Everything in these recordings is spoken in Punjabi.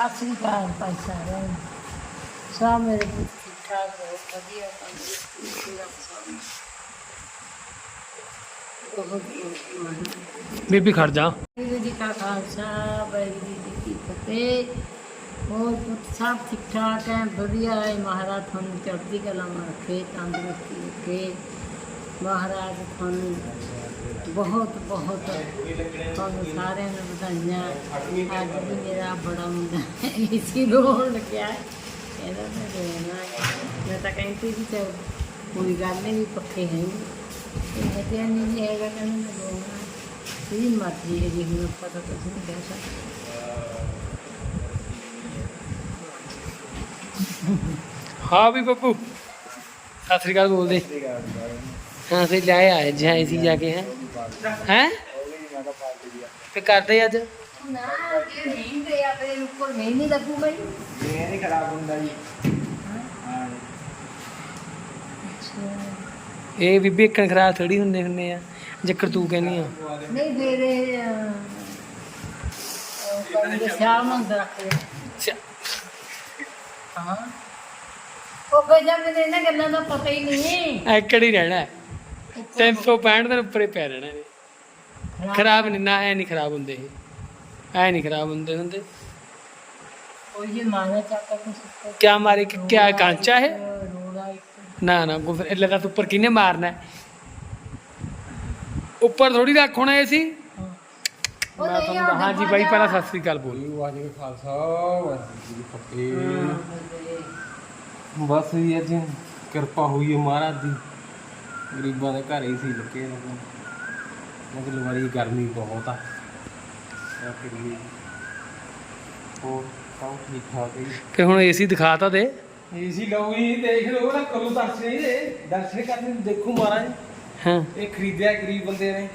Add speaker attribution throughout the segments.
Speaker 1: ਸਤਿ ਸ੍ਰੀ ਅਕਾਲ ਭਾਈ ਸਾਰਿਆਂ ਨੂੰ ਸਭ ਮੇਰੇ ਪੁੱਤ ਠੀਕ ਠਾਕ ਬਹੁਤ ਵਧੀਆ ਤੰਦਰੁਸਤੀ ਪੂਰਾ ਸਭ ਬਹੁਤ ਬਹੁਤ ਮਹਾਨ
Speaker 2: ਬੀਬੀ ਖੜ ਜਾ
Speaker 1: ਵਾਹਿਗੁਰੂ ਜੀ ਕਾ ਖਾਲਸਾ ਵਾਹਿਗੁਰੂ ਜੀ ਕੀ ਫਤਿਹ ਹੋਰ ਪੁੱਤ ਸਭ ਠੀਕ ਠਾਕ ਹੈ ਵਧੀਆ ਹੈ ਮਹਾਰਾਜ ਤੁਹਾਨੂੰ ਚੜ੍ਹਦੀ ਕਲਾ ਵਿੱਚ ਰੱਖੇ ਤੰਦਰੁਸਤੀ ਰੱਖੇ ਮਹਾਰਾਜ ਤੁਹਾਨੂੰ ਬਹੁਤ ਬਹੁਤ ਤੁਹਾਨੂੰ ਸਾਰਿਆਂ ਨੂੰ ਵਧਾਈਆਂ ਅੱਜ ਵੀ ਮੇਰਾ ਬੜਾ ਮੁੰਡਾ ਇਸੀ ਰੋਣ ਲੱਗਿਆ ਇਹਦਾ ਮੈਂ ਰੋਣਾ ਹੈ। ਮੈਂ ਤਾਂ ਕਹਿੰਦੀ ਸੀ ਚਲ ਕੋਈ ਗੱਲ ਨਹੀਂ ਵੀ ਪੱਖੇ ਹੈ ਤੇ ਮੈਂ ਤੇ ਨਹੀਂ ਹੈਗਾ ਕਹਿੰਦਾ ਮੈਂ ਰੋਣਾ ਇਹ ਮਰਜ਼ੀ ਹੈ ਜੀ ਹੁਣ ਆਪਾਂ ਤਾਂ ਕੁਝ ਨਹੀਂ ਕਹਿ ਸਕਦੇ
Speaker 2: ਹਾਂ ਵੀ ਬੱਬੂ ਸਤਿ ਸ੍ਰੀ ਅਕਾਲ ਬੋਲਦੇ ਹਾਂ ਸੇ ਲੈ ਆਏ ਜਾਏ ਸੀ ਜਾ ਕੇ ਹੈ? ਹੈ? ਤੇ ਕਰਦੇ ਅੱਜ?
Speaker 1: ਨਾ ਇਹ ਨਹੀਂ ਦੇ ਆਪਣੇ ਉੱਪਰ ਨਹੀਂ ਨਹੀਂ ਲੱਗੂ ਬਈ
Speaker 3: ਇਹ ਨਹੀਂ ਖਰਾਬ ਹੁੰਦਾ ਜੀ। ਹਾਂ
Speaker 2: ਇਹ ਬੀਬੀ ਇੱਕਣ ਖਰਾਬ ਥੋੜੀ ਹੁੰਦੇ ਹੁੰਦੇ ਆ ਜੇਕਰ ਤੂੰ ਕਹਿੰਦੀ ਆ।
Speaker 1: ਨਹੀਂ ਦੇ ਦੇ ਕੰਦੇ ਸਿਆਲ ਨੂੰ ਅੰਦਰ ਰੱਖ ਦੇ
Speaker 2: ਅੱਛਾ,
Speaker 1: ਹਾਂ। ਉਹ ਜਾਂਦੇ ਨੇ ਇਹਨਾਂ ਗੱਲਾਂ ਦਾ ਪਤਾ ਹੀ ਨਹੀਂ।
Speaker 2: ਐਕੜ ਹੀ ਰਹਿਣਾ। 365 ਦਿਨ ਉੱਪਰੇ ਪੈ ਰਹਿਣਾ ਇਹਨੇ ਖਰਾਬ ਨਹੀਂ ਨਾ ਐ ਨਹੀਂ ਖਰਾਬ ਹੁੰਦੇ ਇਹ। ਐ ਨਹੀਂ ਖਰਾਬ ਹੁੰਦੇ ਹੁੰਦੇ।
Speaker 1: ਕੋਈ ਜੀ ਮਾਨਾ ਚਾਹਤਾ ਕੁਛ
Speaker 2: ਕਿਆ ਮਾਰੇ ਕਿ ਕਿਆ ਕਾਂਚਾ ਹੈ ਨਾ ਨਾ ਗੁਫਰ ਇਹ ਲਗਾ ਉੱਪਰ ਕਿਨੇ ਮਾਰਨਾ ਹੈ? ਉੱਪਰ ਥੋੜੀ ਰੱਖ ਹੋਣਾ ਇਹ ਸੀ
Speaker 1: ਹਾਂ। ਉਹ
Speaker 2: ਮੈਂ
Speaker 1: ਨਹੀਂ
Speaker 2: ਤੁਹਾਨੂੰ
Speaker 1: ਆਉਂਦਾ
Speaker 2: ਹਾਂ ਜੀ ਬਾਈ ਪਹਿਲਾਂ ਸਤਿ ਸ੍ਰੀ ਅਕਾਲ ਬੋਲ।
Speaker 3: ਵਾਹਿਗੁਰੂ ਜੀ ਖਾਲਸਾ ਵਾਹਿਗੁਰੂ ਜੀ ਫਤਿਹ। ਬਸ ਜੀ ਅੱਜ ਕਿਰਪਾ ਹੋਈ ਹੈ ਮਹਾਰਾਜ ਦੀ। ਗਰੀਬਾਂ ਦੇ ਘਰ ਹੀ ਸੀ ਲੱਗੇ ਮਤਲਬ ਵਾਰੀ ਗਰਮੀ ਬਹੁਤ ਆ। ਕਰੀਏ ਹੋਰ ਸਭ ਠੀਕ ਠਾਕ ਹੈ
Speaker 2: ਫਿਰ ਹੁਣ ਏਸੀ ਦਿਖਾ ਤਾਂ ਦੇ?
Speaker 3: ਏਸੀ ਲਓ ਜੀ ਦੇਖ ਲਓ ਨਾ ਕਰੋ ਦਰਸ਼ਨ ਦੇ ਦਰਸ਼ਨ ਕਰਨ ਦੇਖੋ ਮਹਾਰਾਜ।
Speaker 2: ਹਾਂ।
Speaker 3: ਇਹ ਖਰੀਦਿਆ ਗਰੀਬ ਬੰਦੇ ਨੇ।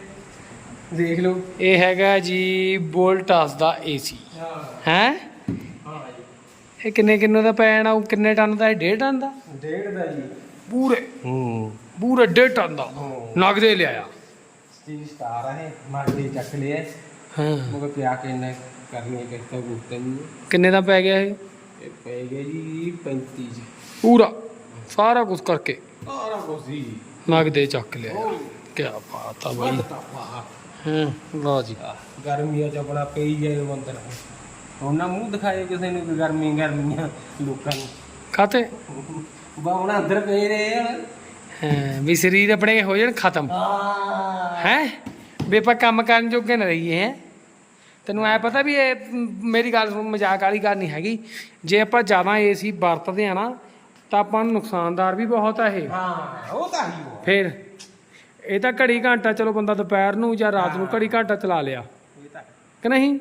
Speaker 3: ਦੇਖ ਲਓ।
Speaker 2: ਇਹ ਹੈਗਾ ਜੀ ਵੋਲਟਾਸ ਦਾ ਏਸੀ।
Speaker 3: ਹਾਂ।
Speaker 2: ਹੈ? ਇਹ ਕਿੰਨੇ ਕਿੰਨੇ ਦਾ ਪੈਣਾ ਉਹ ਕਿੰਨੇ ਟਨ ਦਾ? ਹੈ 1.5 ਟਨ ਦਾ?
Speaker 3: ਡੇਢ ਦਾ ਜੀ।
Speaker 2: ਪੂਰੇ।
Speaker 3: ਹੂੰ।
Speaker 2: ਪੂਰੇ 1.5 ਟਨ ਦਾ ਨਗਦੇ ਲਿਆਇਆ।
Speaker 3: ਸਟੀਲ ਸਟਾਰ ਹੈ ਮਰਦੇ ਚੱਕ ਲਿਆ।
Speaker 2: ਹਾਂ।
Speaker 3: ਮਗਰ ਪਿਆ ਕੇ ਇਹਨੇ ਕਰਨੀ ਹੈ ਕਿਤਾ ਗੁੱਤੇ ਨੂੰ।
Speaker 2: ਕਿੰਨੇ ਦਾ ਪੈ ਗਿਆ ਇਹ?
Speaker 3: ਇਹ ਪੈ ਗਿਆ ਜੀ 35 ਚ
Speaker 2: ਪੂਰਾ। ਸਾਰਾ ਕੁਝ ਕਰਕੇ।
Speaker 3: ਸਾਰਾ ਕੁਝ ਜੀ।
Speaker 2: ਨਗਦੇ ਚੱਕ ਲਿਆ। ਕਿਆ ਬਾਤ ਆ ਬਾਈ। ਹਾਂ ਲਓ ਜੀ।
Speaker 3: ਗਰਮੀਆਂ ਚ ਆਪਣਾ ਪਈ ਜਾਏ ਮੰਦਰ ਹੁਣ ਨਾ ਮੂੰਹ ਦਿਖਾਏ ਕਿਸੇ ਨੂੰ ਕਿ ਗਰਮੀ ਗਰਮੀਆਂ ਲੋਕਾਂ ਨੂੰ।
Speaker 2: ਖਾਤੇ
Speaker 3: ਬਾਉਣਾ ਅੰਦਰ ਪਏ ਰਹੇ
Speaker 2: ਹਾਂ ਵੀ ਸਰੀਰ ਆਪਣੇ ਹੋ ਜਾਣ ਖਤਮ।
Speaker 3: ਹਾਂ।
Speaker 2: ਵੀ ਆਪਾਂ ਕੰਮ ਕਰਨ ਜੋਗੇ ਨਾ ਰਹੀਏ ਹੈ? ਤੈਨੂੰ ਐ ਪਤਾ ਵੀ ਇਹ ਮੇਰੀ ਗੱਲ ਮਜ਼ਾਕ ਵਾਲੀ ਗੱਲ ਨਹੀਂ ਹੈਗੀ। ਜੇ ਆਪਾਂ ਜ਼ਿਆਦਾ ਏਸੀ ਵਰਤਦੇ ਆ ਨਾ ਤਾਂ ਆਪਾਂ ਨੂੰ ਨੁਕਸਾਨਦਾਰ ਵੀ ਬਹੁਤ ਆ ਇਹ।
Speaker 3: ਹਾਂ ਉਹ ਤਾਂ ਹੀ ਉਹ
Speaker 2: ਫਿਰ ਇਹ ਤਾਂ ਘੜੀ ਘੰਟਾ ਚਲੋ ਬੰਦਾ ਦੁਪਹਿਰ ਨੂੰ ਜਾਂ ਰਾਤ ਨੂੰ ਘੜੀ ਘੰਟਾ ਚਲਾ ਲਿਆ। ਕਿ ਨਹੀਂ?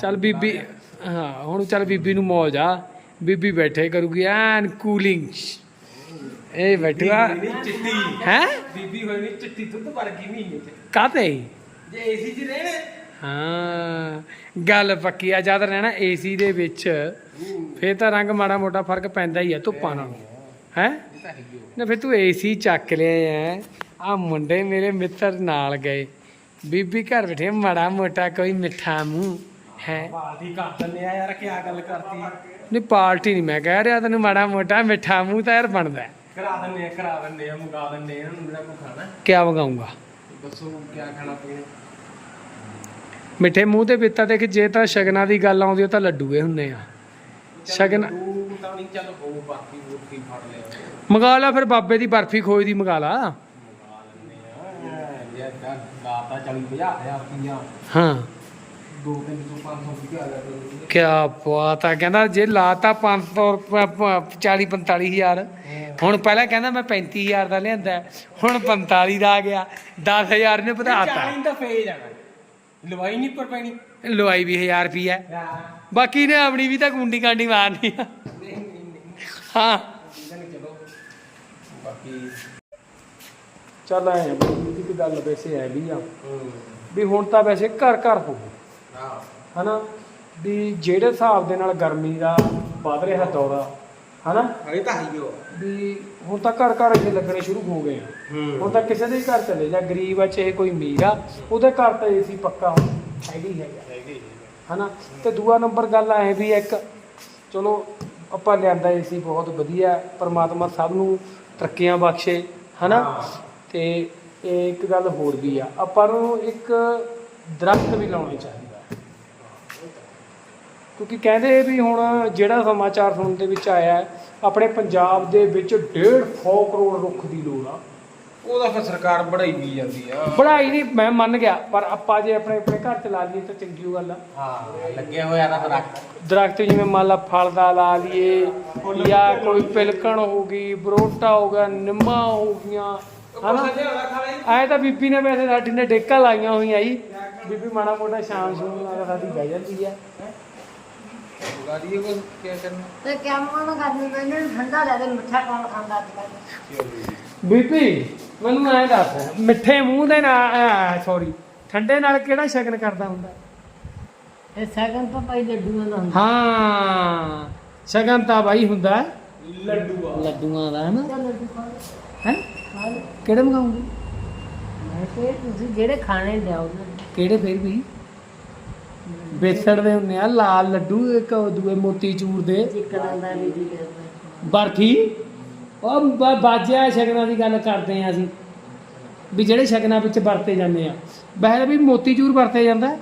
Speaker 2: ਚੱਲ ਬੀਬੀ ਹਾਂ ਹੁਣ ਚੱਲ ਬੀਬੀ ਨੂੰ ਮੌਜ ਆ। ਬੀਬੀ ਬੈਠੇ ਕਰੂਗੀ ਐਨ ਕੂਲਿੰਗ। ਇਹ ਬੈਠੂਆ
Speaker 3: ਨਹੀਂ ਚਿੱਟੀ।
Speaker 2: ਹੈ?
Speaker 3: ਬੀਬੀ ਹੋਈ ਨਹੀਂ ਚਿੱਟੀ ਦੁੱਧ ਵਰਗੀ ਚ।
Speaker 2: ਕਾਤੇ
Speaker 3: ਜੇ ਏਸੀ 'ਚ ਰਹਿਣਾ
Speaker 2: ਹਾਂ। ਗੱਲ ਪੱਕੀ ਆ ਜਦ ਰਹਿਣਾ ਏਸੀ ਦੇ ਵਿੱਚ ਫੇਰ ਤਾਂ ਰੰਗ ਮਾੜਾ ਮੋਟਾ ਫ਼ਰਕ ਪੈਂਦਾ ਹੀ ਆ ਧੁੱਪਾਂ ਨਾਲ। ਹੈ? ਨਾ ਫੇਰ ਤੂੰ ਏਸੀ ਚੱਕ ਲਿਆ ਐ। ਆ ਮੁੰਡੇ ਮੇਰੇ ਮਿੱਤਰ ਨਾਲ ਗਏ। ਬੀਬੀ ਘਰ ਬੈਠੇ ਮਾੜਾ ਮੋਟਾ ਕੋਈ ਮਿੱਠਾ ਮੂੰਹ। ਹੈ?
Speaker 3: ਬਾਲਟੀ ਕਰ ਦਿੰਦੇ ਆ ਯਾਰ ਕੀ ਗੱਲ ਕਰਤੀ।
Speaker 2: ਨਹੀਂ ਪਾਰਟੀ ਨਹੀਂ ਮੈਂ ਕਹਿ ਰਿਹਾ ਤੈਨੂੰ ਮਾੜਾ ਮੋਟਾ ਮਿੱਠਾ ਮੂੰਹ ਤਾਂ ਯਾਰ ਬਣਦਾ। ਹੈ।
Speaker 3: ਕਰਾ ਦਿੰਦੇ ਆ ਕਰਾ ਦਿੰਦੇ ਆ ਮੰਗਾ ਦਿੰਦੇ ਆ ਹੁਣ ਜਿਹੜਾ ਕੋ ਖਾਣਾ
Speaker 2: ਕਿਆ ਵਗਾਉਂਗਾ
Speaker 3: ਦੱਸੋ ਕੀ ਖਾਣਾ ਪੀਣਾ।
Speaker 2: ਮਿੱਠੇ ਮੂੰਹ ਤੇ ਪਿੱਤਾ ਦੇਖ ਜੇ ਤਾਂ ਸ਼ਗਨਾਂ ਦੀ ਗੱਲ ਆਉਂਦੀ ਉਹ ਤਾਂ ਲੱਡੂਏ ਹੁੰਨੇ ਆ। ਸ਼ਗਨ
Speaker 3: ਤੂੰ ਤਾਂ ਨਹੀਂ ਚੱਲ ਹੋ ਬਾਕੀ ਰੋਟੀ ਫੜ ਲਿਆ
Speaker 2: ਮੰਗਾ ਲਾ ਫਿਰ ਬਾਬੇ ਦੀ ਬਰਫੀ ਖੋਏ ਦੀ ਮੰਗਾ ਲਾ।
Speaker 3: ਮੰਗਾ ਲੈਂਦੇ ਆ। ਜੇ ਤਾਂ ਲਾਤਾ 40 ਹਜ਼ਾਰ ਰੁਪਈਆ।
Speaker 2: ਹਾਂ।
Speaker 3: ਦੋ ਤਿੰਨ ਤੋਂ 500 ਰੁਪਈਆ ਲੈ ਕੇ
Speaker 2: ਕਿਆ ਬਾਤ ਆ ਕਹਿੰਦਾ ਜੇ ਲਾਤਾ 500 40 45 ਹਜ਼ਾਰ। ਹੁਣ ਪਹਿਲਾਂ ਕਹਿੰਦਾ ਮੈਂ 35 ਹਜ਼ਾਰ ਦਾ ਲਿਆਂਦਾ ਹੁਣ 45 ਦਾ ਆ ਗਿਆ 10 ਹਜ਼ਾਰ ਨੇ ਵਧਾਤਾ
Speaker 3: 40 ਤਾਂ। ਫੇ ਜਾਣਾ ਲਵਾਈ ਨਹੀਂ ਪਰ ਪੈਣੀ।
Speaker 2: ਲਵਾਈ ਵੀ 1000 ਰੁਪਈਆ
Speaker 3: ਹਾਂ।
Speaker 2: ਬਾਕੀ ਨੇ ਆਪਣੀ ਵੀ ਤਾਂ ਗੁੰਡੀ ਕਾਂਡੀ ਮਾਰਨੀ ਆ। ਹਾਂ।
Speaker 3: ਚਲੋ। ਬਾਕੀ
Speaker 2: ਚੱਲ ਐ ਬੀਬੀ ਦੀ ਗੱਲ ਵੈਸੇ ਐ ਵੀ ਆ ਵੀ ਹੁਣ ਤਾਂ ਵੈਸੇ ਘਰ ਘਰ ਹੋ
Speaker 3: ਹਾਂ
Speaker 2: ਹਨਾ? ਵੀ ਜਿਹੜੇ ਹਿਸਾਬ ਦੇ ਨਾਲ ਗਰਮੀ ਦਾ ਵੱਧ ਰਿਹਾ ਦੌਰਾ ਹਨਾ?
Speaker 3: ਇਹ ਤਾਂ ਹੈ ਉਹ।
Speaker 2: ਵੀ ਹੁਣ ਤਾਂ ਘਰ ਘਰ ਇਹ ਲੱਗਣੇ ਸ਼ੁਰੂ ਹੋ ਗਏ ਆ। ਹੁਣ
Speaker 3: ਹੂੰ
Speaker 2: ਤਾਂ ਕਿਸੇ ਦੇ ਵੀ ਘਰ ਚਲੇ ਜਾ ਗਰੀਬ ਆ ਚਾਹੇ ਕੋਈ ਅਮੀਰ ਆ ਉਹਦੇ ਘਰ ਤਾਂ ਏਸੀ ਪੱਕਾ ਹੈਗੀ ਹੈਗਾ
Speaker 3: ਹੈਗੀ
Speaker 2: ਹਨਾ? ਤੇ ਦੂਆ ਨੰਬਰ ਗੱਲ ਐ ਵੀ ਇੱਕ ਚਲੋ ਆਪਾਂ ਲਿਆਂਦਾ ਏਸੀ ਬਹੁਤ ਵਧੀਆ ਪਰਮਾਤਮਾ ਸਭ ਨੂੰ ਤਰੱਕੀਆਂ ਬਖਸ਼ੇ ਹਨਾ? ਤੇ ਇਹ ਇੱਕ ਗੱਲ ਹੋਰ ਵੀ ਆ ਆਪਾਂ ਨੂੰ ਇੱਕ ਦਰਖਤ ਵੀ ਲਾਉਣੇ ਚਾਹੀਦਾ। ਕਿਉਂਕਿ ਕਹਿੰਦੇ ਵੀ ਹੁਣ ਜਿਹੜਾ ਸਮਾਚਾਰ ਸੁਣਨ ਦੇ ਵਿੱਚ ਆਇਆ ਹੈ, ਆਪਣੇ ਪੰਜਾਬ ਦੇ ਵਿੱਚ 150 ਕਰੋੜ ਰੁੱਖ ਦੀ ਲੋੜ ਆ।
Speaker 3: ਉਹਦਾ ਫਿਰ ਸਰਕਾਰ ਬੜਾਈ ਵੀ ਜਾਂਦੀ ਆ।
Speaker 2: ਬੜਾਈ ਨਹੀਂ ਮੈਂ ਮੰਨ ਗਿਆ ਪਰ ਆਪਾਂ ਜੇ ਆਪਣੇ ਆਪਣੇ ਘਰ ਚ ਲਾ ਲਈਏ ਤਾਂ ਚੰਗੀ ਗੱਲ ਆ।
Speaker 3: ਹਾਂ ਲੱਗਿਆ ਹੋਇਆ ਨਾ ਦਰਖਤ।
Speaker 2: ਦਰਖਤ ਜਿਵੇਂ ਮੰਨ ਲਾ ਫਲ ਦਾ ਲਾ ਲਈਏ ਜਾਂ ਕੋਈ ਪਿਲਕਣ ਹੋ ਗਈ ਬਰੋਟਾ ਹੋ ਗਿਆ ਨਿੰਮਾਂ ਹੋ ਗਈਆਂ ਐ ਤਾਂ ਬੀਬੀ ਨੇ ਵੈਸੇ ਸਾਡੀ ਨੇ ਡੇਕਾਂ ਲਾਈਆਂ ਹੋਈਆਂ ਜੀ। ਬੀਬੀ ਮਾੜਾ ਮੋਟਾ ਸ਼ਾਮ ਸ਼ੂਮ ਨਾਲ ਸਾਡੀ ਬਹਿ ਜਾਂਦੀ ਆ।
Speaker 3: ਗਾੜੀ ਕੋ ਕੀ ਕਰਨਾ?
Speaker 1: ਤੇ ਕਿਆ ਮਨ ਕਰਨੀ ਪੈਂਦੇ ਨੂੰ ਠੰਡਾ ਲੈ ਦੇ ਮਿੱਠਾ ਕੌਣ ਖਾਂਦਾ ਅੱਜ ਕੱਲ੍ਹ?
Speaker 2: ਬੀਬੀ ਮੈਨੂੰ ਐਂ ਦੱਸ ਮਿੱਠੇ ਮੂੰਹ ਦੇ ਨਾਲ ਸੌਰੀ ਠੰਡੇ ਨਾਲ ਕਿਹੜਾ ਸ਼ਗਨ ਕਰਦਾ ਹੁੰਦਾ?
Speaker 1: ਇਹ ਸੈਕਿੰਡ ਤੋਂ ਪਹਿਲੇ ਲੱਡੂਆਂ ਦਾ ਹੁੰਦਾ।
Speaker 2: ਹਾਂ ਸ਼ਗਨ ਤਾਂ ਬਾਈ ਹੁੰਦਾ।
Speaker 3: ਲੱਡੂ ਆ
Speaker 2: ਲੱਡੂਆਂ ਦਾ ਹਨਾ?
Speaker 1: ਚੱਲ ਲੱਡੂ ਖਾ ਲਓ,
Speaker 2: ਹੈ?
Speaker 1: ਖਾ ਲਓ।
Speaker 2: ਕਿਹੜੇ ਮੰਗਾਉਂਗੇ
Speaker 1: ਮੈਂ ਕਿਹਾ ਤੁਸੀਂ ਜਿਹੜੇ ਖਾਣੇ ਲਿਆਓ ਨਾ।
Speaker 2: ਕਿਹੜੇ ਫਿਰ ਵੀ? ਬੇਸਣ ਦੇ ਆ, ਲਾਲ ਲੱਡੂ ਇੱਕ ਉਹ ਦੂਏ ਮੋਤੀ ਚੂਰ ਦੇ।
Speaker 1: ਚਿਕਨਾਂ ਦਾ ਵੀ ਜੀ ਕਰਦਾ
Speaker 2: ਬਰਫੀ? ਉਹ ਬ- ਬਾਜਿਆ ਸ਼ਗਨਾਂ ਦੀ ਗੱਲ ਕਰਦੇ ਆ ਅਸੀਂ। ਵੀ ਜਿਹੜੇ ਸ਼ਗਨਾਂ ਵਿੱਚ ਵਰਤੇ ਜਾਂਦੇ ਆ। ਵੈਸੇ ਵੀ ਮੋਤੀ ਚੂਰ ਵਰਤੇ ਜਾਂਦਾ? ਹੈ।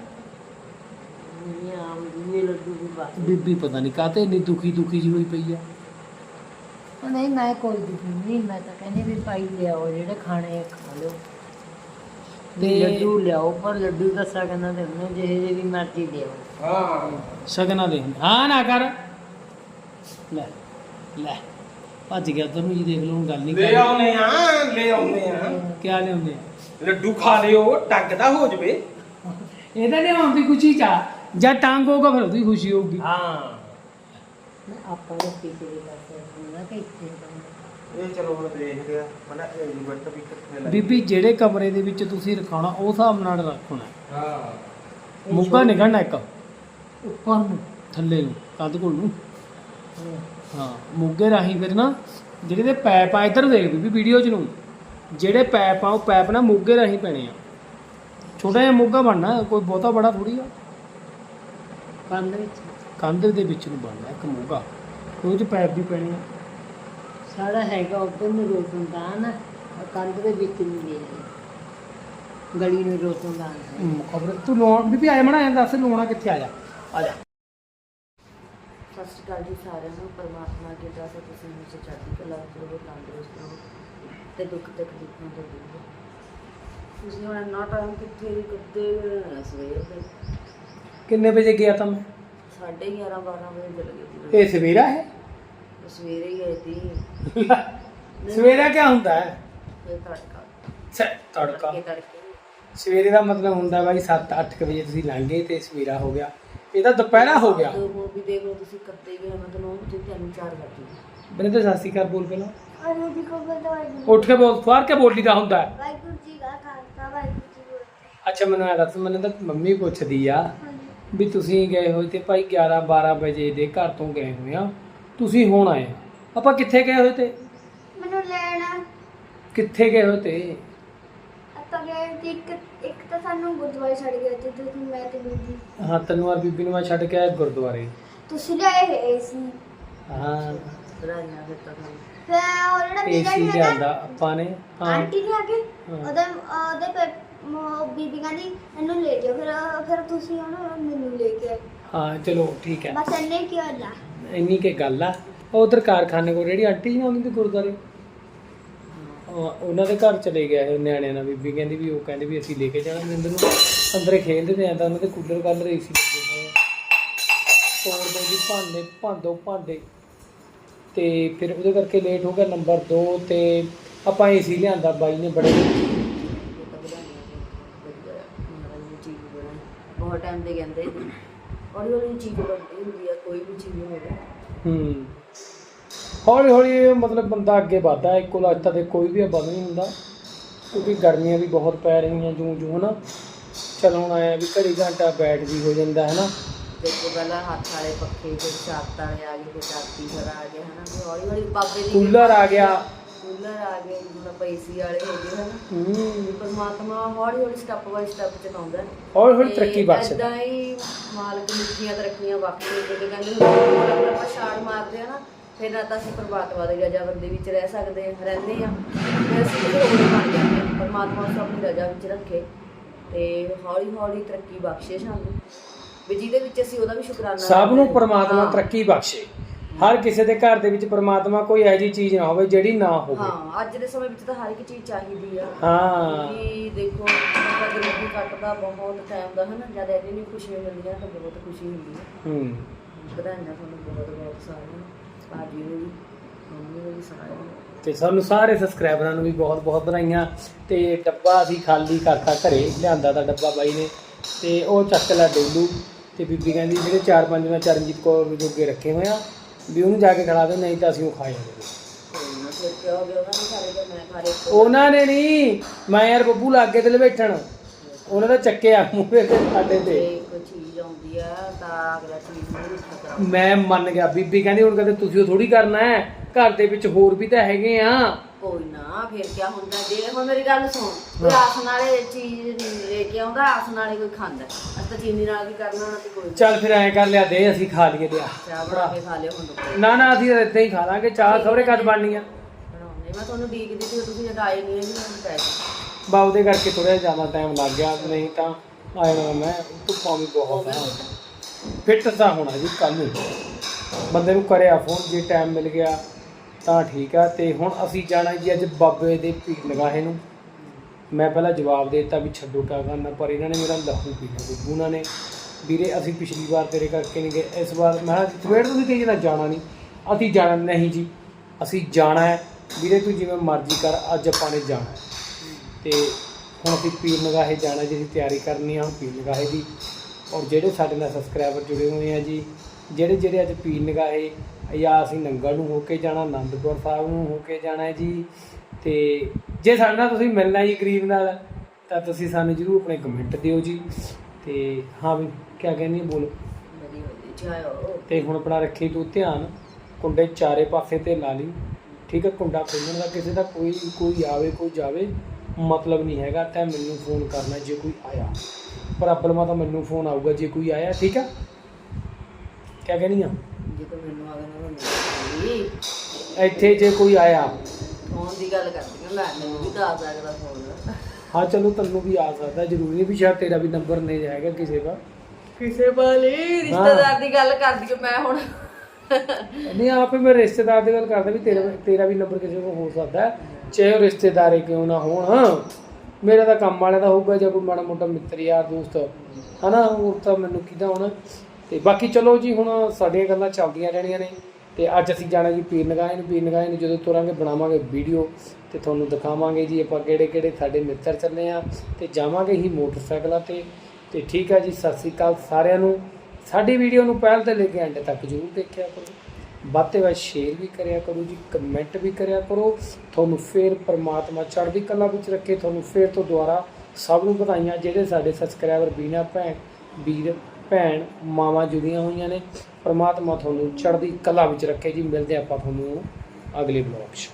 Speaker 1: ਨਹੀਂ ਆਮ ਦੂਏ ਲੱਡੂ ਵੀ ਬਾਤ
Speaker 2: ਬੀਬੀ ਪਤਾ ਨਹੀਂ ਕਾਤੇ ਇੰਨੀ ਦੁਖੀ ਦੁਖੀ ਜੀ ਹੋਈ ਪਈ ਆ।
Speaker 1: ਨਹੀਂ, ਮੈਂ ਕੋਈ ਦੁਖੀ ਨਹੀਂ ਮੈਂ ਤਾਂ ਕਹਿੰਦੀ ਵੀ ਭਾਈ ਲਿਆਓ, ਜਿਹੜੇ ਖਾਣੇ ਆ ਖਾ ਲਿਓ।
Speaker 2: ਤੇ-
Speaker 1: ਤੇ ਲੱਡੂ ਲਿਆਓ ਪਰ ਲੱਡੂ ਤਾਂ ਸਗਨਾਂ ਦੇ ਹੁੰਦੇ ਜਿਹੇ ਜਿਹੇ ਵੀ ਮਰਜ਼ੀ ਲਿਆਓ
Speaker 3: ਹਾਂ।
Speaker 2: ਸ਼ਗਨਾਂ ਦੇ ਹੁੰਦੇ। ਹਾਂ ਨਾ ਕਰ। ਲੈ ਲੈ ਭੱਜ ਗਿਆ ਤੈਨੂੰ ਜੀ ਦੇਖ ਲਓ ਹੁਣ ਗੱਲ ਨਹੀਂ
Speaker 3: ਲੈ
Speaker 2: ਕਰ
Speaker 3: ਆਉਨੇ ਆ ਲੈ ਆਉਨੇ ਆ।
Speaker 2: ਕਿਆ ਲਿਆਉਂਦੇ? ਆ
Speaker 3: ਲੱਡੂ ਖਾ ਲਿਓ ਟੱਗ ਦਾ ਹੋ ਜਵੇ।
Speaker 2: ਇਹਦਾ ਨਹੀਂ ਆਉਂਦੀ ਖੁਸ਼ੀ ਚਾ ਜਾਂ ਟਾਂਗ ਹੋਗਾ ਫਿਰ ਉਹਦੀ ਖੁਸ਼ੀ ਹੋਊਗੀ।
Speaker 3: ਹਾਂ।
Speaker 1: ਮੈਂ ਆਪਾਂ ਦੇ ਪਿਛਲੇ ਪਾਸੇ ਹੁੰਦਾ ਕਿ ਇੱਥੇ ਹੁੰਦਾ।
Speaker 3: ਇਹ ਚਲੋ ਹੁਣ ਦੇਖਦੇ ਆ ਮਨਾ ਇਹ ਬੱਟ ਵੀ ਕਿੱਥੇ ਲੱਗ।
Speaker 2: ਬੀਬੀ ਜਿਹੜੇ ਕਮਰੇ ਦੇ ਵਿੱਚ ਤੁਸੀਂ ਰਖਾਉਣਾ ਉਹ ਹਿਸਾਬ ਨਾਲ ਰੱਖਣਾ।
Speaker 3: ਹਾਂ।
Speaker 2: ਮੁੱਗਾ ਨਿਕਲਣਾ ਇੱਕ।
Speaker 1: ਉੱਪਰ ਨੂੰ।
Speaker 2: ਥੱਲੇ ਨੂੰ ਕੰਧ ਕੋਲ ਨੂੰ।
Speaker 1: ਹਾਂ।
Speaker 2: ਮੁੱਗੇ ਰਾਹੀਂ ਫਿਰ ਨਾ ਜਿਹੜੇ ਦੇ ਪੈਪ ਆ ਇੱਧਰ ਦੇਖ ਬੀਬੀ ਵੀਡੀਓ ਚ ਨੂੰ। ਜਿਹੜੇ ਪੈਪ ਆ ਉਹ ਪੈਪ ਨਾ ਮੁੱਗੇ ਰਾਹੀਂ ਪੈਣੇ ਆ। ਛੋਟਾ ਜਿਹਾ ਮੁੱਗਾ ਬਣਨਾ ਕੋਈ ਬਹੁਤਾ ਬੜਾ ਥੋੜੀ ਆ।
Speaker 1: ਕੰਧ ਵਿੱਚ।
Speaker 2: ਕੰਧ ਦੇ ਵਿੱਚ ਨੂੰ ਬਣਨਾ ਇੱਕ ਮੁੱਗਾ। ਉਹ ਚ ਪੈਪ ਵੀ ਪੈਣੇ ਆ।
Speaker 1: ਸਾਡਾ ਹੈਗਾ ਉੱਧਰ ਨੂੰ ਰੋਸ਼ਨਦਾਨ ਕੰਧ ਦੇ ਵਿੱਚ ਨਹੀਂ ਦੇ ਰਹੇ ਗਲੀ ਨੂੰ ਰੋਸ਼ਨਦਾਨ ਹੈ।
Speaker 2: ਖਬਰ ਤੂੰ ਲੋਣ ਬੀਬੀ ਆਇਆ ਮਣਾ ਦੱਸ ਲੋਣਾ ਕਿੱਥੇ ਆ ਜਾ? ਆ ਜਾ।
Speaker 4: ਸਤਿ ਸ਼੍ਰੀ ਅਕਾਲ ਜੀ ਸਾਰਿਆਂ ਨੂੰ ਪਰਮਾਤਮਾ ਅੱਗੇ ਹੈ ਤੁਸੀਂ ਹਮੇਸ਼ਾ ਚੜ੍ਹਦੀ ਕਲਾ ਤੰਦਰੁਸਤ ਰਹੋ ਤੇ ਦੁੱਖ ਤਕਲੀਫਾਂ ਤੋਂ ਦੂਰ ਰਹੋ। ਤੁਸੀਂ ਹੁਣ ਇੰਨਾ ਟਾਈਮ ਕਿੱਥੇ ਦੀ ਕਰਦੇ ਸਵੇਰ ਦੇ?
Speaker 2: ਕਿੰਨੇ ਵਜੇ ਗਿਆ ਤਾਂ ਮੈਂ?
Speaker 4: ਸਾਢੇ 11 12 ਵਜੇ ਚਲੇ ਗਏ
Speaker 2: ਇਹ ਸਵੇਰਾ ਹੈ?
Speaker 4: ਸਵੇਰੇ ਹੀ ਗਏ ਸੀ।
Speaker 2: ਸਵੇਰਾ ਕੀ ਹੁੰਦਾ ਹੈ?
Speaker 4: ਫਿਰ ਤੜਕਾ।
Speaker 2: ਸ- ਤੜਕਾ।
Speaker 4: ਤੜਕੇ ਤੜਕੇ।
Speaker 2: ਸਵੇਰੇ ਦਾ ਮਤਲਬ ਹੁੰਦਾ ਬਾਈ 7-8 ਵਜੇ ਤੁਸੀਂ ਲੰਘੇ ਤੇ ਸਵੇਰਾ ਹੋ ਗਿਆ। ਇਹਦਾ ਦੁਪਹਿਰਾ ਹੋ ਗਿਆ।
Speaker 4: ਤੇ ਹੁਣ ਵੀ ਦੇਖ ਲਓ ਤੁਸੀਂ ਕੱਤੇ ਗਏ ਮਤਲਬ ਤੇ ਤਿੰਨ ਚਾਰ ਵਜੇ
Speaker 2: ਬਨੇ ਤਾਂ ਸਤਿ ਸ਼੍ਰੀ ਅਕਾਲ ਬੋਲ ਪਹਿਲਾਂ।
Speaker 5: ਵਾਹਿਗੁਰੂ ਜੀ ਕੋ ਬਦਵਾਈ
Speaker 2: ਉੱਠ ਕੇ ਬੋਲ ਫਾਰ ਕੇ ਬੋਲੀਦਾ ਹੁੰਦਾ ਹੈ।
Speaker 5: ਵਾਹਿਗੁਰੂ ਜੀ ਕਾ ਖਾਲਸਾ ਵਾਹਿਗੁਰੂ ਜੀ ਕੀ ਫਤਿਹ।
Speaker 2: ਅੱਛਾ ਮੈਨੂੰ ਇਹ ਦੱਸ ਮੈਨੂੰ ਤਾਂ ਮੰਮੀ ਪੁੱਛਦੀ ਆ
Speaker 5: ਹਾਂਜੀ।
Speaker 2: ਵੀ ਤੁਸੀਂ ਗਏ ਹੋਏ ਤੇ ਭਾਈ 11-12 ਵਜੇ ਦੇ ਘਰ ਤੋਂ ਗਏ ਹੋਏ ਆ। ਤੁਸੀਂ ਹੁਣ ਆਏ। ਆਪਾਂ ਕਿੱਥੇ ਗਏ ਹੋਏ ਤੇ?
Speaker 5: ਮੈਨੂੰ ਲੈਣਾ
Speaker 2: ਕਿੱਥੇ ਗਏ ਹੋਏ ਤੇ?
Speaker 5: ਆਪਾਂ ਗਏ ਸੀ ਇੱਕ ਇੱਕ ਤਾਂ ਸਾਨੂੰ ਗੁਰਦੁਆਰੇ ਛੱਡ ਗਏ ਤੇ ਤੁਸੀਂ ਮੈਂ ਤੇ ਬੀਬੀ।
Speaker 2: ਹਾਂ ਤੈਨੂੰ ਔਰ ਬੀਬੀ ਨੂੰ ਮੈਂ ਛੱਡ ਕੇ ਆਇਆ ਗੁਰਦੁਆਰੇ।
Speaker 5: ਤੁਸੀਂ ਲਿਆਏ ਹੋਏ ਸੀ।
Speaker 2: ਹਾਂ।
Speaker 4: ਰਾਈਆਂ ਫਿਰ ਤਾਂ ਤੁਹਾਨੂੰ
Speaker 5: ਫਿਰ ਉਹ ਜਿਹੜਾ ਵੀਰਾ
Speaker 2: ਏਸੀ
Speaker 5: ਸੀ
Speaker 2: ਲਿਆਂਦਾ
Speaker 5: ਨਾ
Speaker 2: ਆਪਾਂ ਨੇ। ਹਾਂ।
Speaker 5: ਆਂਟੀ ਨੇ ਆ ਕੇ
Speaker 2: ਹਾਂ।
Speaker 5: ਉਹਦੇ ਉਹਦੇ ਪੇ ਮ- ਬੀਬੀ ਕਹਿੰਦੀ ਇਹਨੂੰ ਲੈ ਜਾਓ। ਫਿਰ ਫਿਰ ਤੁਸੀਂ ਉਹਨੂੰ ਮੈਨੂੰ ਲੈ ਕੇ ਆਏ।
Speaker 2: ਹਾਂ ਚਲੋ ਠੀਕ ਹੈ।
Speaker 5: ਬਸ ਇੰਨੇ ਕੀ ਹੋਇਆ
Speaker 2: ਇੰਨੀ ਕੇ ਗੱਲ ਆ। ਉਹ ਉਧਰ ਕਾਰਖਾਨੇ ਕੋਲ ਜਿਹੜੀ ਆਂਟੀ ਜੀ ਆਉਂਦੀ ਤੇ ਗੁਰਦੁਆਰੇ। ਉਹ- ਉਹਨਾਂ ਦੇ ਘਰ ਚਲੇ ਗਿਆ ਇਹ ਨਿਆਣਿਆਂ ਨਾਲ ਬੀਬੀ ਕਹਿੰਦੀ ਵੀ ਉਹ ਕਹਿੰਦੇ ਵੀ ਅਸੀਂ ਲੈ ਕੇ ਜਾਣਾ ਮਿੰਦਰ ਨੂੰ। ਅੰਦਰੇ ਖੇਡਦੇ ਤੇ ਆਂਦਾ ਉਹਨਾਂ ਦੇ ਕੂਲਰ ਕੱਲ ਰਹੀ ਸੀ। ਤੋੜਦੇ ਜੀ ਭਾਂਡੇ, ਭਾਂਡੋ, ਭਾਂਡੇ। ਤੇ ਫਿਰ ਉਹਦੇ ਕਰਕੇ ਲੇਟ ਹੋ ਗਿਆ ਨੰਬਰ 2 ਤੇ ਆਪਾਂ ਏਸੀ ਲਿਆਂਦਾ, ਬਾਈ ਨੇ ਬੜੇ
Speaker 4: ਬਹੁਤ ਟਾਈਮ ਦੇ ਕਹਿੰਦੇ। ਹੌਲੀ ਹੌਲੀ ਚੀਜ਼ ਬਣਦੀ ਹੁੰਦੀ ਆ ਕੋਈ ਵੀ ਚੀਜ਼ ਹੋਵੇ।
Speaker 2: ਹੂੰ। ਹੌਲੀ ਹੌਲੀ ਇਹ ਮਤਲਬ ਬੰਦਾ ਅੱਗੇ ਵਧਦਾ ਇੱਕੋ ਲੱਤ ਤੇ ਕੋਈ ਵੀ ਵੱਧ ਨਹੀਂ ਹੁੰਦਾ। ਕਿਉਂਕਿ ਗਰਮੀਆਂ ਵੀ ਬਹੁਤ ਪੈ ਰਹੀਆਂ ਜੂੰ ਜੂੰ ਹਨਾ ਚਲਾਉਣ ਆਇਆ ਵੀ ਘੜੀ ਘੰਟਾ ਬੈਠ ਵੀ ਹੋ ਜਾਂਦਾ ਹੈ ਨਾ
Speaker 4: ਦੇਖੋ ਪਹਿਲਾਂ ਹੱਥ ਵਾਲੇ ਪੱਖੇ ਫਿਰ ਛੱਤ ਵਾਲੇ ਆ ਗਏ ਫਿਰ ਦਾਤੀ ਫਿਰ ਆ ਗਏ ਹਨਾ। ਫਿਰ ਹੌਲੀ ਹੌਲੀ ਬਾਬੇ ਦੀ
Speaker 2: ਕੂਲਰ ਆ ਗਿਆ।
Speaker 4: ਕੂਲਰ ਆ ਗਏ ਹੁਣ ਆਪਾਂ ਏਸੀ ਵਾਲੇ ਹੋ ਗਏ ਹਨ?
Speaker 2: ਹੂੰ।
Speaker 4: ਪਰਮਾਤਮਾ ਹੌਲੀ ਹੌਲੀ ਸਟੈਪ ਬਾਈ ਸਟੈਪ ਚਲਾਉਂਦਾ।
Speaker 2: ਹੌਲੀ ਹੌਲੀ ਤਰੱਕੀ ਬਖਸ਼ਦਾ
Speaker 4: ਏਦਾਂ ਹੀ ਮਾਲਕ ਮਿੱਠੀਆਂ ਤਰੱਕੀਆਂ ਬਖਸ਼ੇ ਜਿਹੜੇ ਕਹਿੰਦੇ ਹੁੰਦੇ ਨੇ ਅਗਰ ਆਪਾਂ ਛਾੜ ਮਾਰਦੇ ਆ ਨਾ ਫਿਰ ਨਾ ਤਾਂ ਅਸੀਂ ਪਰਮਾਤਮਾ ਦੇ ਰਜਾਬੰਦੀ ਵਿੱਚ ਰਹਿ ਸਕਦੇ ਹਾਂ ਰਹਿੰਦੇ ਆ ਫਿਰ ਅਸੀਂ ਕਿਸੇ ਹੋਰ ਬਣ ਜਾਂਦੇ ਹਾਂ। ਪਰਮਾਤਮਾ ਉਸ ਆਪਣੀ ਰਜਾ ਵਿੱਚ ਰੱਖੇ ਤੇ ਹੌਲੀ ਹੌਲੀ ਤਰੱਕੀ ਬਖਸ਼ੇ ਸਾਨੂੰ। ਵੀ ਜਿਹਦੇ ਵਿੱਚ ਅਸੀਂ ਉਹਦਾ ਵੀ ਸ਼ੁਕਰਾਨਾ
Speaker 2: ਸਭ ਨੂੰ। ਪਰਮਾਤਮਾ। ਤਰੱਕੀ ਬਖਸ਼ੇ। ਹਰ ਕਿਸੇ ਦੇ ਘਰ ਦੇ ਵਿੱਚ ਪਰਮਾਤਮਾ ਕੋਈ ਇਹੋ ਜਿਹੀ ਚੀਜ਼ ਨਾ ਹੋਵੇ ਜਿਹੜੀ ਨਾ ਹੋਵੇ।
Speaker 4: ਹਾਂ ਅੱਜ ਦੇ ਸਮੇਂ ਵਿੱਚ ਤਾਂ ਹਰ ਇੱਕ ਚੀਜ਼ ਚਾਹੀਦੀ ਆ।
Speaker 2: ਹਾਂ।
Speaker 4: ਕਿ ਦੇਖੋ ਆਪਾਂ ਗਰੀਬੀ ਕੱਟਦਾ ਬਹੁਤ ਟਾਈਮ ਦਾ ਹਨਾ? ਜਦ ਇਹਦੀ ਨਹੀਂ ਖੁਸ਼ੀ ਮਿਲਦੀਆਂ ਤਾਂ ਬਹੁਤ ਖੁਸ਼ੀ ਹੁੰਦੀ ਹੈ
Speaker 2: ਹੂੰ।
Speaker 4: ਵਧਾਈਆਂ ਤੁਹਾਨੂੰ ਬਹੁਤ ਬਹੁਤ ਸਾਰਿਆਂ। ਭਾਜੀ ਨੂੰ ਵੀ ਮੰਮੀ ਨੂੰ ਵੀ ਸਾਰਿਆਂ ਨੂੰ
Speaker 2: ਤੇ ਸਾਨੂੰ ਸਾਰੇ ਸਬਸਕ੍ਰਾਈਬਰਾਂ ਨੂੰ ਵੀ ਬਹੁਤ ਬਹੁਤ ਵਧਾਈਆਂ। ਤੇ ਡੱਬਾ ਅਸੀਂ ਖਾਲੀ ਕਰਤਾ ਘਰੇ ਲਿਆਂਦਾ ਤਾਂ ਡੱਬਾ ਬਾਈ ਨੇ। ਤੇ ਉਹ ਚੱਕ ਲੈ ਡੋਲੂ। ਤੇ ਬੀਬੀ ਕਹਿੰਦੀ ਜਿਹੜੇ ਚਾਰ ਪੰਜ ਮੈਂ ਚਰਨਜੀਤ ਕੌਰ ਦੇ ਜੋਗੇ ਰੱਖੇ ਹੋਏ ਆ ਵੀ ਉਹਨੂੰ ਜਾ ਕੇ ਖਿਲਾ ਦੇ ਨਹੀਂ ਤਾਂ ਅਸੀਂ ਉਹ ਖਾ ਜਾਂਦੇ।
Speaker 4: ਉਹਨਾਂ ਨੇ ਸਾਰੇ ਮੈਂ
Speaker 2: ਨਹੀਂ ਮੈਂ ਯਾਰ ਬੱਬੂ ਲਾਗੇ ਤੇ ਬੈਠਣ ਉਹਨਾਂ ਦਾ ਚੱਕਿਆ ਮੂਹਰੇ ਤੇ ਸਾਡੇ ਤੇ। ਮੈਂ ਮੰਨ ਗਿਆ, ਬੀਬੀ ਕਹਿੰਦੀ ਹੁਣ ਕਹਿੰਦੇ ਤੁਸੀਂ ਉਹ ਥੋੜੀ ਕਰਨਾ ਹੈ, ਘਰ ਦੇ ਵਿੱਚ ਹੋਰ ਵੀ ਤਾਂ ਹੈਗੇ ਆ।
Speaker 4: ਕੋਈ ਨਾ ਫਿਰ ਕੀ ਹੁੰਦਾ? ਜੇ ਹੁਣ ਮੇਰੀ ਗੱਲ ਸੁਣ ਕੋਈ ਆਸ ਨਾਲੇ ਚੀਜ਼ ਲੈ ਕੇ ਆਉਂਦਾ ਆਸ ਨਾਲੇ ਕੋਈ ਖਾਂਦਾ? ਅਸੀਂ ਤਾਂ ਚੀਨੀ ਨਾਲ ਵੀ ਕਰਨਾ ਨਾ ਤੇ ਕੋਈ
Speaker 2: ਚੱਲ ਫਿਰ ਐਂ ਕਰ ਲਿਆ ਦੇ ਅਸੀਂ ਖਾ ਲਈਏ ਲਿਆ
Speaker 4: ਚਾਹ ਬਣਾ ਕੇ ਖਾ ਲਿਓ ਹੁਣ।
Speaker 2: ਨਾ ਨਾ ਅਸੀਂ ਇਦਾਂ ਹੀ ਖਾ ਲਾਂਗੇ ਚਾਹ ਖਬਰੇ ਕਦ ਬਣਨੀ ਆ।
Speaker 4: ਬਣਾਉਂਦੇ। ਮੈਂ ਤੁਹਾਨੂੰ ਡੀਕਦੀ ਸੀ ਤੁਸੀਂ ਜਦ ਆਏ ਨਹੀਂ ਹੈਗੇ ਮੈਨੂੰ ਪੈ ਗਈ
Speaker 2: ਬਾ ਉਹਦੇ ਕਰਕੇ ਥੋੜਾ ਜ਼ਿਆਦਾ ਟਾਈਮ ਲੱਗ ਗਿਆ ਨਹੀਂ ਤਾਂ ਆ ਜਾਣਾ ਮੈਂ ਧੁੱਪਾਂ ਵੀ ਬਹੁਤ ਆ। ਫਿੱਟ ਤਾਂ ਹੋਣਾ ਜੀ ਕੱਲ ਨੂੰ। ਬੰਦੇ ਨੂੰ ਕਰਿਆ ਫੋਨ ਜੇ ਟਾਈਮ ਮਿਲ ਗਿਆ ਤਾਂ ਠੀਕ ਆ, ਤੇ ਹੁਣ ਅਸੀਂ ਜਾਣਾ ਜੀ ਅੱਜ ਬਾਬੇ ਦੇ ਪੀਰ ਨਗਾਹੇ ਨੂੰ। ਮੈਂ ਪਹਿਲਾਂ ਜਵਾਬ ਦੇ ਦਿੱਤਾ ਵੀ ਛੱਡੋ ਕਿਆ ਕਰਨਾ ਪਰ ਇਹਨਾਂ ਨੇ ਮੇਰਾ ਲਹੂ ਪੀ ਲਿਆ ਉਹਨਾਂ ਨੇ, ਵੀਰੇ ਅਸੀਂ ਪਿਛਲੀ ਵਾਰ ਤੇਰੇ ਕਰਕੇ ਨਹੀਂ ਗਏ, ਇਸ ਵਾਰ ਮੈਂ ਕਿਹਾ, ਸਵੇਰ ਤੁਸੀਂ ਕਹੀ ਨਾ ਜਾਣਾ ਨਹੀਂ। ਅਸੀਂ ਜਾਣਾ ਨਹੀਂ ਜੀ, ਅਸੀਂ ਜਾਣਾ ਹੈ। ਵੀਰੇ ਤੂੰ ਜਿਵੇਂ ਮਰਜ਼ੀ ਕਰ, ਅੱਜ ਆਪਾਂ ਨੇ ਜਾਣਾ। ਹੈ ਤੇ ਹੁਣ ਅਸੀਂ ਪੀਰ ਨਗਾਹੇ ਜਾਣਾ ਜਿਹਦੀ ਤਿਆਰੀ ਕਰਨੀ ਆ, ਹੁਣ ਪੀਰ ਨਗਾਹੇ ਦੀ। ਔਰ ਜਿਹੜੇ ਸਾਡੇ ਨਾਲ ਸਬਸਕ੍ਰਾਈਬਰ ਜੁੜੇ ਹੋਏ ਆ ਜੀ ਜਿਹੜੇ ਜਿਹੜੇ ਅੱਜ ਪੀਰ ਨਗਾਹੇ ਜਾਂ ਅਸੀਂ ਨੰਗਲ ਨੂੰ ਹੋ ਕੇ ਜਾਣਾ ਆਨੰਦਪੁਰ ਸਾਹਿਬ ਨੂੰ ਹੋ ਕੇ ਜਾਣਾ ਹੈ ਜੀ ਤੇ ਜੇ ਸਾਡੇ ਨਾਲ ਤੁਸੀਂ ਮਿਲਣਾ ਜੀ ਗਰੀਬ ਨਾਲ ਤਾਂ ਤੁਸੀਂ ਸਾਨੂੰ ਜਰੂਰ ਆਪਣੇ ਕਮੈਂਟ ਦਿਓ ਜੀ ਤੇ ਹਾਂ ਵੀ ਕਿਆ ਕਹਿੰਦੀ ਹੈ, ਬੋਲੋ। ਤੇ ਹੁਣ ਆਪਣਾ ਰੱਖੀ ਤੂੰ ਧਿਆਨ ਕੁੰਡੇ ਚਾਰੇ ਪਾਸੇ ਤੇ ਲਾ ਲਈ ਠੀਕ ਹੈ ਕੁੰਡਾ ਖੋਲਣ ਦਾ ਕਿਸੇ ਦਾ ਕੋਈ ਕੋਈ ਆਵੇ ਕੋਈ ਜਾਵੇ ਮਤਲਬ ਨਹੀਂ ਹੈਗਾ ਤਾਂ ਮੈਨੂੰ ਫੋਨ ਕਰਨਾ ਜੇ ਕੋਈ ਆਇਆ। ਪਰ ਅੱਬਲ ਮਾ ਤਾਂ ਮੈਨੂੰ ਫੋਨ ਆਊਗਾ ਜੇ ਕੋਈ ਆਇਆ ਠੀਕ ਆ? ਕਿਆ ਕਹਿਣੀ ਆ?
Speaker 4: ਜੇ ਕੋਈ ਮੈਨੂੰ ਆਵੇ ਨਾ ਮੈਨੂੰ
Speaker 2: ਇੱਥੇ ਜੇ ਕੋਈ ਆਇਆ।
Speaker 4: ਫੋਨ ਦੀ ਗੱਲ ਕਰਦੀ ਲੈ ਮੈਨੂੰ ਵੀ ਆ ਸਕਦਾ ਫੋਨ।
Speaker 2: ਹਾਂ ਚਲੋ ਤੈਨੂੰ ਵੀ ਆ ਸਕਦਾ ਜ਼ਰੂਰੀ ਨਹੀਂ ਵੀ ਸ਼ਾਇਦ ਤੇਰਾ ਵੀ ਨੰਬਰ ਨਹੀਂ ਜਾਏਗਾ ਕਿਸੇ ਦਾ।
Speaker 4: ਕਿਸੇ ਵਾਲੀ ਰਿਸ਼ਤੇਦਾਰ ਦੀ ਗੱਲ ਕਰਦੀ ਮੈਂ ਹੁਣ।
Speaker 2: ਨਹੀਂ ਆਪੇ ਮੈਂ ਰਿਸ਼ਤੇਦਾਰ ਦੀ ਗੱਲ ਕਰਦਾ ਵੀ ਤੇਰਾ ਤੇਰਾ ਵੀ ਨੰਬਰ ਕਿਸੇ ਕੋਲ ਹੋ ਸਕਦਾ। ਹੈ, ਚਾਹੇ ਉਹ ਰਿਸ਼ਤੇਦਾਰੇ ਕਿਉਂ ਨਾ ਹੋਣ ਮੇਰਾ ਤਾਂ ਕੰਮ ਵਾਲਿਆਂ ਦਾ ਹੋਊਗਾ ਜਾਂ ਕੋਈ ਮਾੜਾ ਮੋਟਾ ਮਿੱਤਰ ਯਾਰ ਦੋਸਤ। ਹਨਾ ਹੋਰ ਤਾਂ ਮੈਨੂੰ ਕਿਹਦਾ ਹੋਣਾ ਤੇ ਬਾਕੀ ਚਲੋ ਜੀ ਹੁਣ ਸਾਡੀਆਂ ਗੱਲਾਂ ਚੱਲਦੀਆਂ ਰਹਿਣੀਆਂ ਨੇ ਤੇ ਅੱਜ ਅਸੀਂ ਜਾਣਾ ਜੀ ਪੀਰ ਨਗਾਹੇ ਨੂੰ। ਪੀਰ ਨਗਾਹੇ ਨੂੰ ਜਦੋਂ ਤੁਰਾਂਗੇ ਬਣਾਵਾਂਗੇ ਵੀਡੀਓ ਤੇ ਤੁਹਾਨੂੰ ਦਿਖਾਵਾਂਗੇ ਜੀ ਆਪਾਂ ਕਿਹੜੇ ਕਿਹੜੇ ਸਾਡੇ ਮਿੱਤਰ ਚੱਲੇ ਆ ਤੇ ਜਾਵਾਂਗੇ ਹੀ ਮੋਟਰਸਾਈਕਲਾਂ ਤੇ। ਤੇ ਠੀਕ ਹੈ ਜੀ, ਸਤਿ ਸ੍ਰੀ ਅਕਾਲ ਸਾਰਿਆਂ ਨੂੰ। ਸਾਡੀ ਵੀਡੀਓ ਨੂੰ ਪਹਿਲ ਤੇ ਲੈ ਕੇ ਐਂਡ ਤੱਕ ਜ਼ਰੂਰ ਦੇਖਿਆ ਕਰੋ। ਵੱਧ ਤੋਂ ਵੱਧ ਸ਼ੇਅਰ ਵੀ ਕਰਿਆ ਕਰੋ ਜੀ ਕਮੈਂਟ ਵੀ ਕਰਿਆ ਕਰੋ। ਤੁਹਾਨੂੰ ਫੇਰ ਪਰਮਾਤਮਾ ਚੜ੍ਹਦੀ ਕਲਾ ਵਿੱਚ ਰੱਖੇ, ਤੁਹਾਨੂੰ ਫੇਰ ਤੋਂ ਦੁਆਰਾ ਸਭ ਨੂੰ ਵਧਾਈਆਂ। ਜਿਹੜੇ ਸਾਡੇ ਸਬਸਕ੍ਰਾਈਬਰ ਬੀਨਾ ਭੈਣ, ਵੀਰ ਭੈਣ ਮਾਵਾਂ ਜੁੜੀਆਂ ਹੋਈਆਂ ਨੇ, ਪਰਮਾਤਮਾ ਤੁਹਾਨੂੰ ਚੜ੍ਹਦੀ ਕਲਾ ਵਿੱਚ ਰੱਖੇ ਜੀ। ਮਿਲਦੇ ਆਪਾਂ ਤੁਹਾਨੂੰ ਅਗਲੇ ਬਲੌਗ 'ਚ।